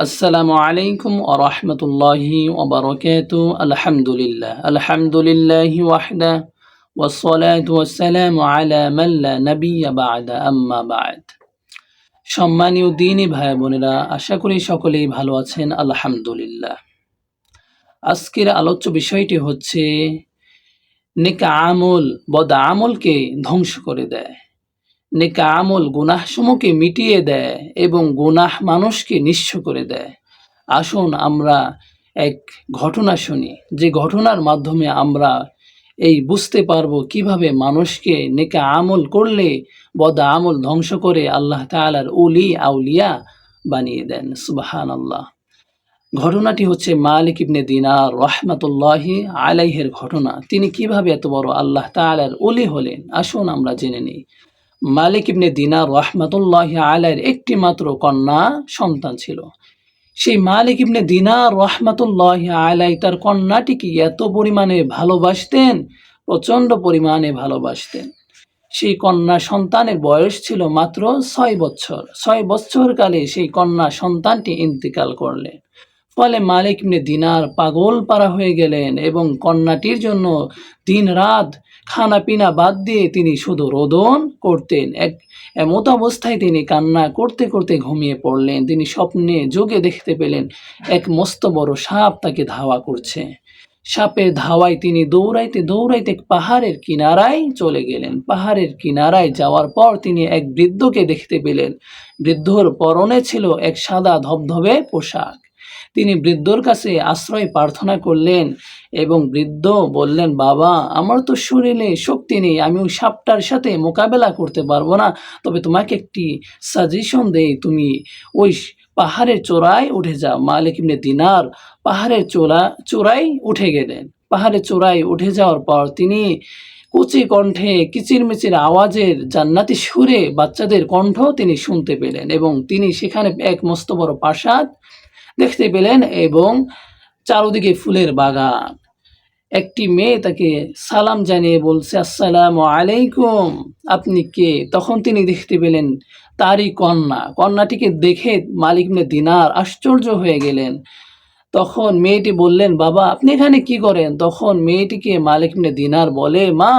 আসসালামু আলাইকুম ওয়া রাহমাতুল্লাহি ওয়া বারাকাতু আলহামদুলিল্লাহ। আলহামদুলিল্লাহি ওয়াহদা ওয়াসসালাতু ওয়াসসালামু আলা মান লা নাবিয়্যা বা'দা। আম্মা বা'দ। সম্মানীয় দিনী ভাই বোনেরা, আশা করি সকলেই ভালো আছেন। আলহামদুলিল্লাহ। আজকের আলোচ্য বিষয়টি হচ্ছে, নেকা আমল, বদ আমলকে ধ্বংস করে দেয়। নেকা আমল গুনাহসমূহকে মিটিয়ে দেয় এবং গুনাহ মানুষকে নিঃস্ব করে দেয়। আসুন আমরা এক ঘটনা শুনি। যে ঘটনার মাধ্যমে আমরা এই বুঝতে পারব কীভাবে মানুষকে নেকা আমল করলে, বদা আমল ধ্বংস করে আল্লাহ তালার উলি আউলিয়া বানিয়ে দেন। সুবাহান আল্লাহ ঘটনাটি হচ্ছে মালিক ইবনে দিনার রহমাতুল্লাহি আলাইহের ঘটনা। তিনি কীভাবে এত বড় আল্লাহ তালার উলি হলেন? আসুন আমরা জেনে নিই। মালিক ইবনে দিনার রহমাতুল্লাহ আলাইয়ের একটি মাত্র কন্যা সন্তান ছিল। সেই মালিক ইবনে দিনার রহমাতুল্লাহ আলাই তার কন্যাটিকে এত পরিমাণে ভালোবাসতেন, প্রচণ্ড পরিমাণে ভালোবাসতেন। সেই কন্যা সন্তানের বয়স ছিল মাত্র ছয় বছর। ছয় বছর কালে সেই কন্যা সন্তানটি ইন্তিকাল করলেন। ফলে মালিক ইবনে দিনার পাগল পারা হয়ে গেলেন এবং কন্যাটির জন্য দিন রাত খানা পিনা বাদ দিয়ে তিনি শুধু রোদন করতেন। এক, এমত অবস্থায় তিনি কান্না করতে করতে ঘুমিয়ে পড়লেন। তিনি স্বপ্নে যোগে দেখতে পেলেন এক মস্ত বড় সাপ তাকে ধাওয়া করছে। সাপের ধাওয়ায় তিনি দৌড়াইতে দৌড়াইতে পাহাড়ের কিনারায় চলে গেলেন। পাহাড়ের কিনারায় যাওয়ার পর তিনি এক বৃদ্ধকে দেখতে পেলেন। বৃদ্ধর পরনে ছিল এক সাদা ধবধবে পোশাক। তিনি বৃদ্ধর কাছে আশ্রয় প্রার্থনা করলেন এবং বৃদ্ধ বললেন, বাবা, আমার তো শরীরে শক্তি নেই, আমি ওই সাপটার সাথে মোকাবেলা করতে পারব না। তবে তোমাকে একটি সাজেশন দেই, তুমি ওই পাহাড়ের চোরায় উঠে যাও। মালিক ইবনে দিনার পাহাড়ের চোরা চোরাই উঠে গেলেন। পাহাড়ের চোরাই উঠে যাওয়ার পর তিনি কুচি কণ্ঠে কিচিরমিচির আওয়াজের জান্নাতি সুরে বাচ্চাদের কণ্ঠ তিনি শুনতে পেলেন এবং তিনি সেখানে এক মস্ত বড় প্রাসাদ দেখতে পেলেন এবং চারোদিকে ফুলের বাগান। একটি মেয়ে তাকে সালাম জানিয়ে বলছে, আসসালাম আলাইকুম, আপনি কে? তখন তিনি দেখতে পেলেন তারই কন্যা। কন্যাটিকে দেখে মালিক দিনার আশ্চর্য হয়ে গেলেন। তখন মেয়েটি বললেন, বাবা, আপনি এখানে কি করেন? তখন মেয়েটিকে মালিক দিনার বলে, মা,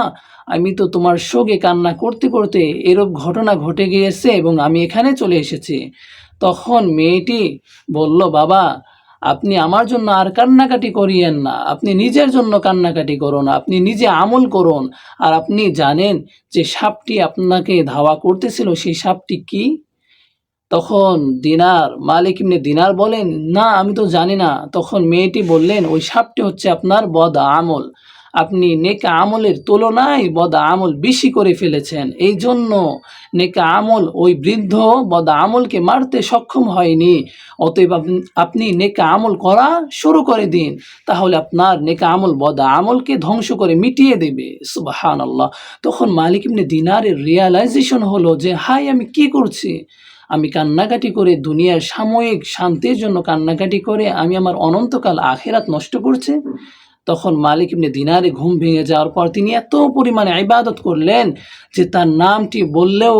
আমি তো তোমার শোকে কান্না করতে করতে এরূপ ঘটনা ঘটে গিয়েছে এবং আমি এখানে চলে এসেছি। তখন মেয়েটি বলল, বাবা, আপনি আমার জন্য আর কান্নাকাটি করিয়েন না। আপনি নিজের জন্য কান্নাকাটি করুন, আপনি নিজে আমল করুন। আর আপনি জানেন যে সাপটি আপনাকে ধাওয়া করতেছিল, সেই সাপটি কি? তখন দিনার, মালিক ইমনি দিনার বলেন, না, আমি তো জানি না। তখন মেয়েটি বললেন, ওই সাপটি হচ্ছে আপনার বদ আমল। আপনি নেকা আমলের তুলনায় বদ আমল বেশি করে ফেলেছেন। এই জন্য নেকা আমল ওই বৃদ্ধ বদ আমলকে মারতে সক্ষম হয়নি। অতএব আপনি নেকা আমল করা শুরু করে দিন। তাহলে আপনার নেকা আমল বদ আমলকে ধ্বংস করে মিটিয়ে দেবে। সুবাহান আল্লাহ তখন মালিক ইবনে দিনারের রিয়ালাইজেশন হলো যে হাই আমি কি করছি? আমি কান্নাকাটি করে দুনিয়ার সাময়িক শান্তির জন্য কান্নাকাটি করে আমি আমার অনন্তকাল আখেরাত নষ্ট করছি? তখন মালিক ইবনে দিনারে ঘুম ভেঙে যাওয়ার পর তিনি এত পরিমাণে ইবাদত করলেন যে তার নামটি বললেও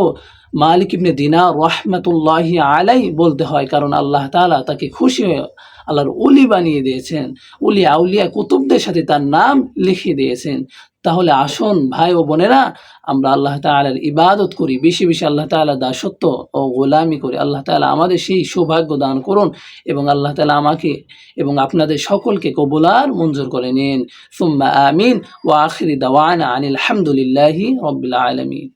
মালিক ইবনে দিনা রহমতুল্লাহি আলাই বলতে হয়, কারণ আল্লাহ তালা তাকে খুশি হয়ে আল্লাহর উলি বানিয়ে দিয়েছেন। উলি আউলিয়া কুতুবদের সাথে তার নাম লিখে দিয়েছেন। তাহলে আসুন ভাই ও বোনেরা, আমরা আল্লাহ তালার ইবাদত করি, বেশি বেশি আল্লাহ তালা দাসত্ব ও গোলামি করি। আল্লাহ তালা আমাদের সেই সৌভাগ্য দান করুন এবং আল্লাহ তালা আমাকে এবং আপনাদের সকলকে কবুলার মঞ্জুর করে নিন। সুম্মা আমিন। ও আখিরি দাওয়ান আনিল আলহামদুলিল্লাহি রবিল আলমিন।